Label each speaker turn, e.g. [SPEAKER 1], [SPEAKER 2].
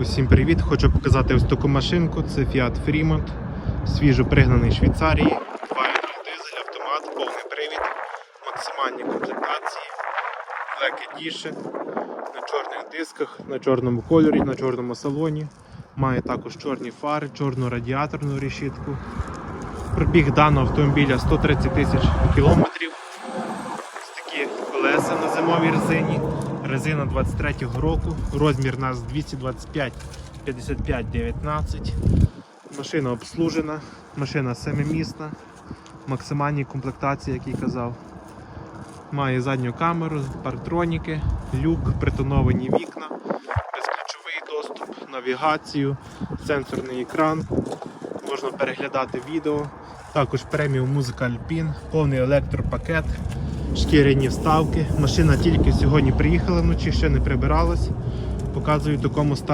[SPEAKER 1] Усім привіт! Хочу показати ось таку машинку. Це Fiat Fremont, свіжо пригнаний Швейцарії. 2.0 дизель, автомат, повний привід, максимальні комплектації, Black Edition, на чорних дисках, на чорному кольорі, на чорному салоні. Має також чорні фари, чорну радіаторну решітку. Пробіг даного автомобіля 130 тисяч кілометрів. Ось такі колеса на зимовій резині. Резина 23-го року. Розмір у нас 225 55 19. Машина обслужена, машина семимісна, максимальні комплектації, як і казав. Має задню камеру, парктроніки, люк, притоновані вікна, безключовий доступ, навігацію, сенсорний екран. Можна переглядати відео. Також преміум музика Alpine, повний електропакет, шкіряні вставки. Машина тільки сьогодні приїхала вночі, ще не прибиралась. Показую в такому стані.